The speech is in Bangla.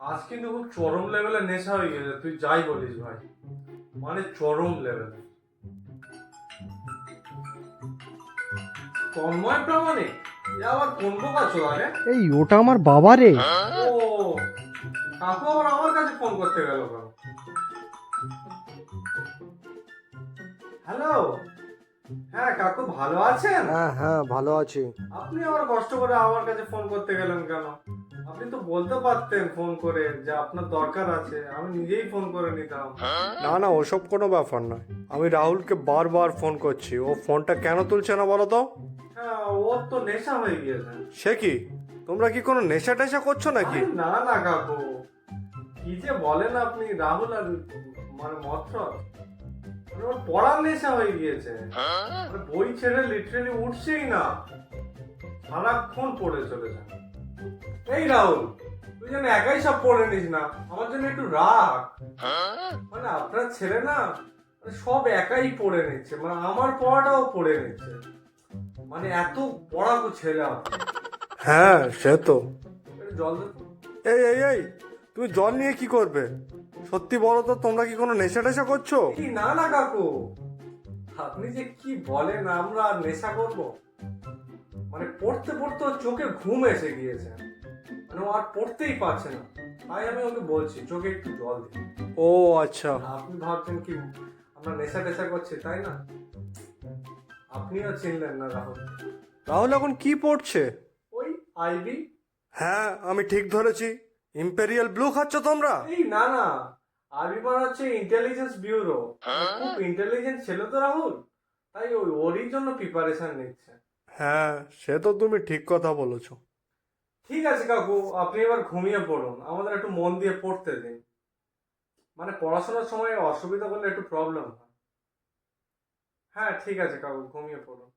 আজ কিন্তু খুব চরম লেভেলের নেশা হয়ে গেছে তুই যাই বলিস ভাই। মানে চরম লেভেল তন্ময় প্রামাণিক এ আবার কোন প্রকার চলে এই ওটা আমার বাবা রে। ও কাকু আবার আমার কাছে ফোন করতে গেল কেন? হ্যালো হ্যাঁ কাকু ভালো আছেন? হ্যাঁ হ্যাঁ ভালো আছি। আপনি আবার কষ্ট করে আমার কাছে ফোন করতে গেলেন কেন? আপনি তো বলতে পারতেন ফোন করে যে আপনার দরকার আছে। আমি নিজেই ফোন করে নিতাম। না না ওসব কোনো ব্যাপার নয়। আমি রাহুলকে বারবার ফোন করছি। ও ফোনটা কেন তুলছে না বলো তো? হ্যাঁ ওর তো নেশা হয়ে গিয়েছে। সে কি? তোমরা কি কোনো নেশা টেশা করছ নাকি? আরে না না কাকু। কি যে বলেন আপনি রাহুল আর মানে মত্র মানে ওর পড়ার নেশা হয়ে গিয়েছে। মানে বই ছেড়ে লিটারেলি উঠছেই না। সারাক্ষণ পড়ে চলেছে। এই রাহুল তুই যেন একাই সব পড়ে নিস না। আমার জন্য একটু রাগ। মানে আপনার ছেলে না মানে সব একাই পড়ে নিচ্ছে। মানে আমার পড়াটাও পড়ে নিচ্ছে। মানে এত পড়াকো ছেলে হ্যাঁ সে তো। জল। এই এই এই তুমি জল নিয়ে কি করবে? সত্যি বলো তো তোমরা কি কোনো নেশা টেশা করছ? না না কাকু। আপনি যে কি বলেন আমরা আর নেশা করব? পড়তে পড়তে ওর চোখে ঘুম এসে গিয়েছে। মানে ও আর পড়তেই পারছে না। তাই আমি ওকে বলছি চোখে একটু জল দিই ও আচ্ছা। আপনি ভাবছেন কি আমরা নেশা টেশা করছি তাই না? আপনিও চিনলেন না রাহুল। রাহুল এখন কি পড়ছে? ওই আইবি। হ্যাঁ আমি ঠিক ধরেছি। ইম্পেরিয়াল ব্লু খাচ্ছ তোমরা? এই না না। আইবি মানে হচ্ছে ইন্টেলিজেন্স ব্যুরো খুব ইন্টেলিজেন্ট ছিল তো রাহুল। তাই ওই ওরই জন্য প্রিপারেশন নিচ্ছে। হ্যাঁ সে তো তুমি ঠিক কথা বলেছ। ঠিক আছে কাকু, আপনি এবার ঘুমিয়ে পড়ুন। আমাদের একটু মন দিয়ে পড়তে দিন। মানে পড়াশোনার সময় অসুবিধা করলে একটু প্রবলেম হয়। হ্যাঁ ঠিক আছে কাকু, ঘুমিয়ে পড়ুন।